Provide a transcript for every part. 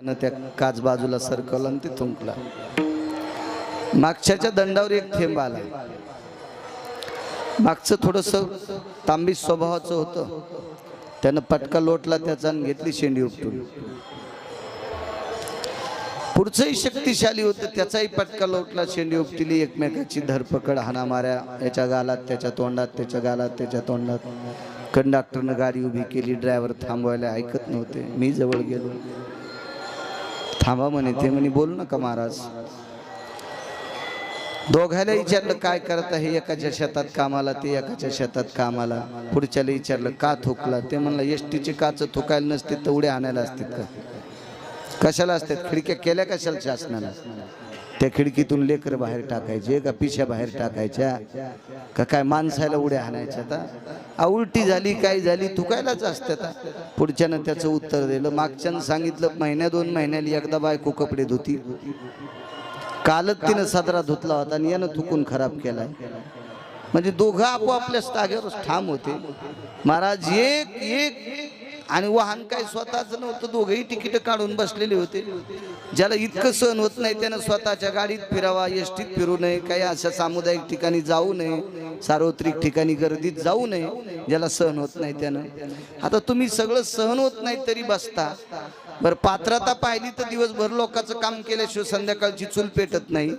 त्यानं त्या काच बाजूला सरकवला आणि ते थुंकला. मागच्याच्या दंडावर एक थेंब आला. मागचं थोडस तांबी स्वभावाचं होतं. त्यानं पटका लोटला त्याचा आणि घेतली शेंडी उपटून. पुढचंही शक्तिशाली होतं त्याचाही पटका लोटला शेंडी उपटिली एकमेकाची धरपकड हाना माऱ्या याच्या गालात त्याच्या तोंडात त्याच्या गालात त्याच्या तोंडात. कंडक्टरनं गाडी उभी केली ड्रायव्हर थांबवायला ऐकत नव्हते. मी जवळ गेलो. थांबा म्हणे ते म्हणे बोलू नका महाराज. दोघायला विचारलं काय करत आहे एकाच्या शेतात कामाला ते एकाच्या शेतात कामाला? पुढच्याला विचारलं का थुकला? ते म्हणलं एस टीचे काच थुकायला नसते तेवढे आणायला असतात का? कशाला असतात? खिडक्या केल्या कशाला शासनाला? त्या खिडकीतून लेकर बाहेर टाकायचे का पिशा बाहेर टाकायच्या का काय माणसाला उड्या हाणायच्या आता? उलटी झाली काय झाली थुकायलाच असतात पुढच्यानं त्याचं उत्तर दिलं. मागच्यानं सांगितलं महिन्या दोन महिन्याला एकदा बायको कपडे धुती. कालच तिनं सदरा धुतला होता आणि यानं थुकून खराब केलाय. म्हणजे दोघं आपोआपल्याच जागेवर ठाम होते. महाराज एक एक आणि वाहन काय स्वतःच नव्हतं दोघंही तिकीट काढून बसलेले होते. ज्याला इतकं सहन होत नाही त्यानं स्वतःच्या गाडीत फिरावा एसटीत फिरू नये काही अशा सामुदायिक ठिकाणी जाऊ नये सार्वत्रिक ठिकाणी गर्दीत जाऊ नये ज्याला सहन होत नाही त्यानं. आता तुम्ही सगळं सहन होत नाही तरी बसता. बरं पात्रता पाहिली तर दिवसभर लोकांचं काम केल्याशिवाय संध्याकाळची चूल पेटत नाही.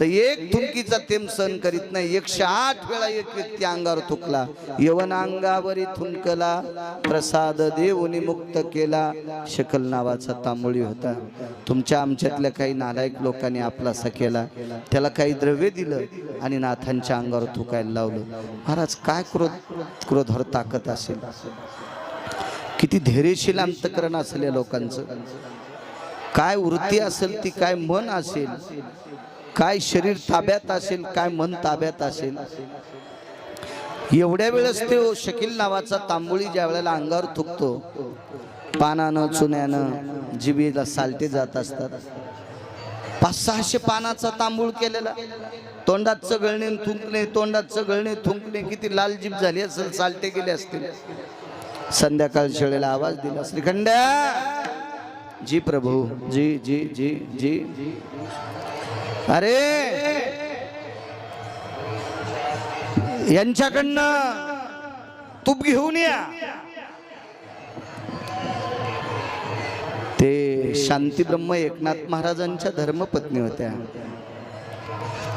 तर एक थुंकीचा थेंब सहन करीत नाही. एकशे आठ वेळा एक व्यक्ती अंगावर थुकला. यवन अंगावरी थुंकला. प्रसाद देवनी मुक्त केला. शकल नावाचा तांबोळी होता. तुमच्या आमच्यातल्या काही नालायक लोकांनी आपलासा केला. त्याला काही द्रव्य दिलं आणि नाथांच्या अंगावर थुकायला लावलं. महाराज काय क्रोध क्रोधावर ताकद असेल? किती धैर्यशील अंतकरण असेल या लोकांचं? काय वृत्ती असेल ती काय मन असेल काय शरीर ताब्यात असेल काय मन ताब्यात असेल? एवढ्या वेळेस ते शकील नावाचा तांबोळी ज्या वेळेला अंगावर थुकतो पानानं चुन्यानं जिबीला सालटे जात असतात. पाच सहाशे पानाचा तांबूळ केलेला. तोंडात चगळणे थुंकणे तोंडात चगळणे थुंकणे किती लाल जीभ झाली असेल सालटे गेले असतील. संध्याकाळ शेळेला आवाज दिला. श्रीखंड! जी प्रभू जी जी जी जी. अरे! यांच्याकडनं तूप घेऊन या. ते शांती ब्रह्म एकनाथ महाराजांच्या धर्मपत्नी होत्या.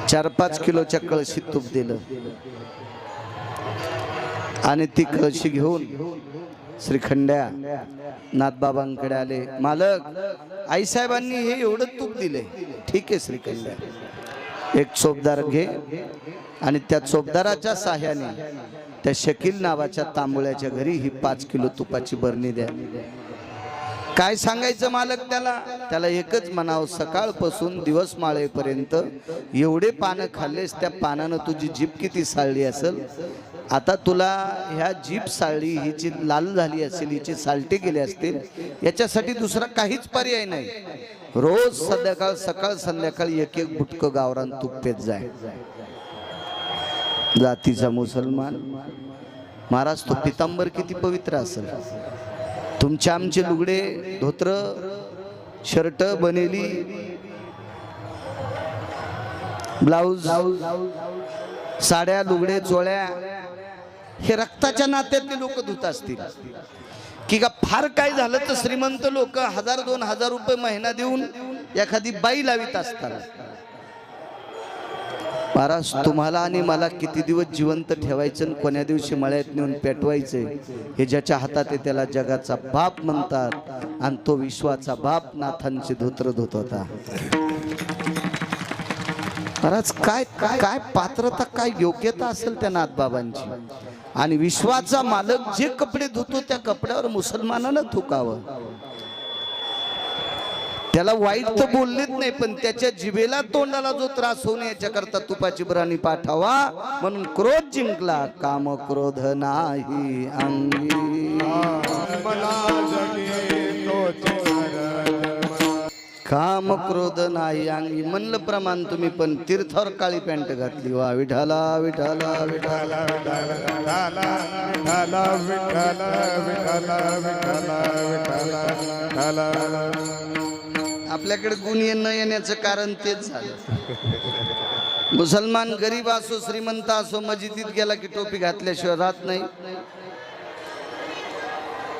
चार पाच किलोच्या कळशीत तूप दिलं. आणि ती कळशी घेऊन श्रीखंड्या नाथबाबांकडे आले. मालक आईसाहेबांनी हे एवढं तूप दिले ठीक आहे श्रीखंड्या. एक चोपदार घे आणि त्या चोपदाराच्या साह्याने त्या शकील नावाच्या तांबुळ्याच्या घरी ही पाच किलो तुपाची बरणी द्या. काय सांगायचं मालक त्याला? त्याला एकच म्हणावं सकाळपासून दिवस माळेपर्यंत एवढे पानं खाल्लेस त्या पानानं तुझी जीप किती साळली असेल? आता तुला ह्या जीप साळी हिची लाल झाली असेल हिचे सालटे गेले असतील याच्यासाठी दुसरा काहीच पर्याय नाही. रोज संध्याकाळ सकाळ संध्याकाळ एक एक बुटकं गावरान तुप्पेत जाय. जातीचा मुसलमान. महाराज तो पितांबर किती पवित्र असेल. तुमचे आमचे लुगडे धोत्र शर्ट बनेली ब्लाऊज साड्या लुगडे चोळ्या हे रक्ताच्या नात्यातले लोक धुत असतील. की का फार काय झालं तर श्रीमंत लोक हजार दोन हजार रुपये महिना देऊन एखादी बाई लावित असतात. महाराज तुम्हाला आणि मला किती दिवस जिवंत ठेवायचं आणि कोण्या दिवशी मळ्यात नेऊन पेटवायचे हे ज्याच्या हातात आहे त्याला जगाचा बाप म्हणतात आणि तो विश्वाचा बाप नाथांचे धोत्र धुत होता. महाराज काय काय पात्रता काय योग्यता असेल त्या नाथबाबांची. आणि विश्वाचा मालक जे कपडे धुतो त्या कपड्यावर मुसलमानानं थुकावं. त्याला वाईट तर बोललेच नाही पण त्याच्या जिभेला तोंडाला जो त्रास होऊ नये याच्याकरता तुपाची ब्राणी पाठावा. म्हणून क्रोध जिंकला. काम क्रोध नाही अंगी. काम क्रोध नाही अंगी म्हणलं प्रमाण तुम्ही पण तीर्थावर काळी पॅन्ट घातली. वा विठाला विठाला विठाला विठाला आपल्याकडे गुण न येण्याचं कारण तेच झालं. मुसलमान गरीब असो श्रीमंत असो मस्जिदीत गेला की टोपी घातल्याशिवाय राहत नाही.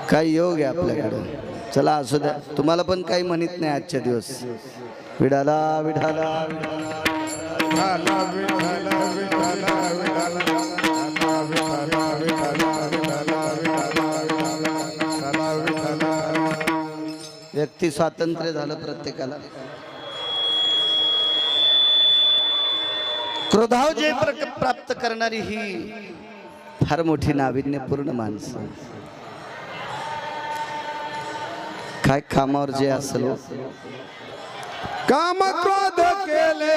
काही योग आहे आपल्याकडे चला असू द्या. तुम्हाला पण काही म्हणत नाही आजच्या दिवस. विडाला विडाला व्यक्ती स्वातंत्र्य झालं प्रत्येकाला. क्रोधाव जे प्राप्त करणारी ही फार मोठी नाविन्यपूर्ण माणसं. काय कामावर जे असेल हो. काम क्रोध केले.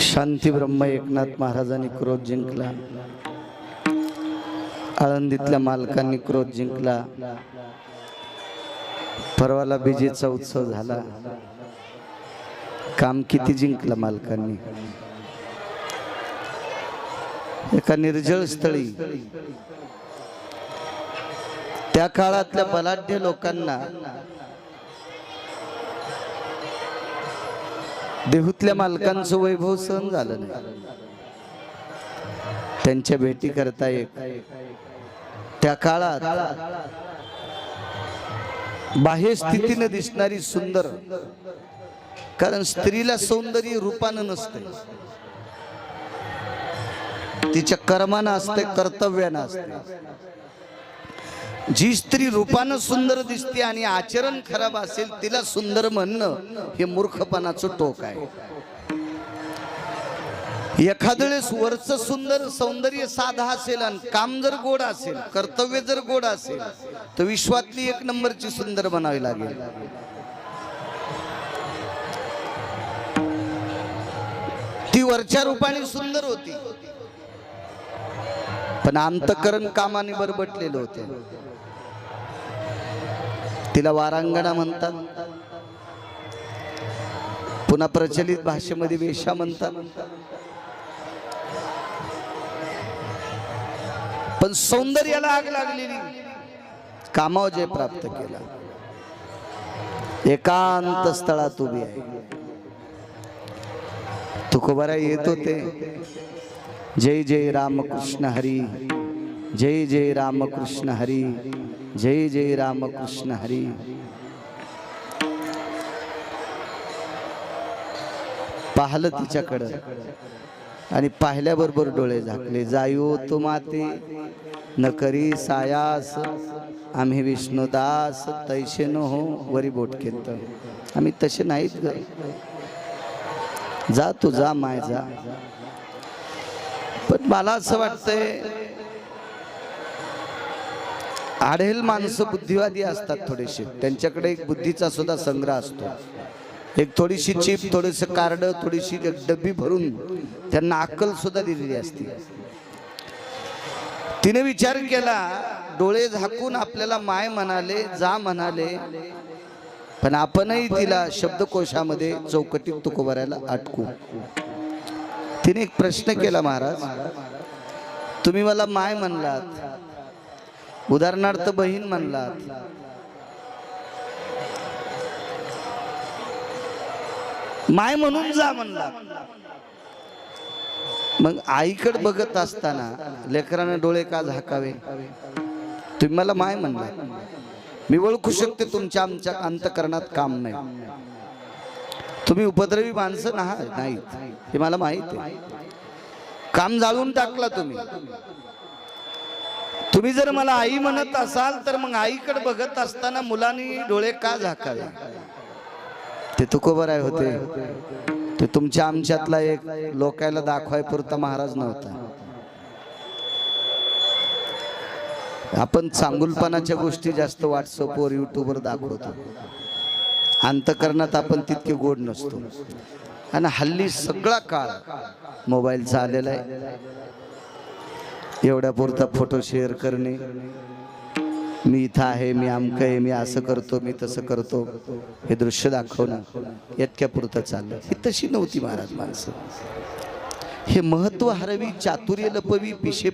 शांती ब्रह्म एकनाथ महाराजांनी क्रोध जिंकला. आळंदीतल्या मालकांनी क्रोध जिंकला. परवाला बीजेचा उत्सव झाला. काम किती जिंकलं मालकांनी. एका निर्जळ स्थळी. त्या काळातल्या बलाढ्य लोकांना देहूतल्या मालकांचं वैभव सहन झालं नाही. त्यांच्या भेटी करता येत. त्या काळात बाह्य स्थितीनं दिसणारी सुंदर. कारण स्त्रीला सौंदर्य रूपानं नसते तिच्या कर्मानं असते कर्तव्यानं असते जी स्त्री रूपानं सुंदर दिसते आणि आचरण खराब असेल तिला सुंदर म्हणणं हे मूर्खपणाचं टोक आहे. एखाद्या वेळेस वरच सुंदर सौंदर्य साधा असेल आणि काम जर गोड असेल कर्तव्य जर गोड असेल तर विश्वातली एक नंबरची सुंदर बनावी लागेल. ती वरच्या रूपाने सुंदर होती. पण अंतकरण कामाने बरबटलेलं होते. तिला वारांगणा म्हणतात. पुन्हा प्रचलित भाषेमध्ये वेशा म्हणतात. पण सौंदर्याला आग लागलेली. कामाव जय प्राप्त केला. एकांत स्थळात उभी आहे. तुकोबारा येत होते जय जय रामकृष्ण हरी. जय जय रामकृष्ण हरी. जय जय रामकृष्ण हरी. पाहलं तिच्याकडं. आणि पाहिल्याबरोबर डोळे झाकले. जायो तो माते न करी सायास आम्ही विष्णुदास तैसे न हो वरी बोट केत आम्ही तसे नाहीत ग. जा तू जा माय जा. पण मला असं वाटतंय आढेल माणसं बुद्धिवादी असतात थोडेसे. त्यांच्याकडे एक बुद्धीचा सुद्धा संग्रह असतो. एक थोडीशी चिप थोडीस कार्ड थोडीशी एक डब्बी भरून त्यांना अक्कल सुद्धा दिलेली असते. तिने विचार केला डोळे झाकून आपल्याला माय म्हणाले जा म्हणाले. पण आपणही तिला शब्दकोशामध्ये चौकटीत तुकोबरायला अटकू. तिने एक प्रश्न केला महाराज. तुम्ही मला माय म्हणलात. उदाहरणार्थ बहीण म्हणलात. माय म्हणून जा म्हणला. मग आईकडे बघत असताना लेकराने डोळे का झाकावे? तुम्ही मला माय म्हणला. मी ओळखू शकते तुमच्या आमच्या अंतकरणात काम नाही. तुम्ही उपद्रवी माणसं ना नाहीत. हे मला माहीत आहे. काम जाळून टाकला तुम्ही. तुम्ही जर मला आई म्हणत असाल तर मग आईकडे बघत असताना मुलांनी डोळे का झाकावे? ते तुकोबराय होते. ते तुमच्या आमच्यातला एक लोकायला दाखवाय पुरता महाराज नव्हता. आपण चांगुलपणाच्या गोष्टी जास्त व्हॉट्सअपवर युट्यूबवर दाखवतो. अंतकरणात आपण तितके गोड नसतो. आणि हल्ली सगळा काळ मोबाईलचा आलेला आहे. एवढ्या पुरता फोटो शेअर करणे. मी इथं आहे मी अमकं आहे मी असं करतो मी तसं करतो. हे दृश्य दाखवणं इतक्या पुरतं चाललं. ही तशी नव्हती महाराज माणसं. हे महत्त्व हरवी चातुर्य लपवी पिशे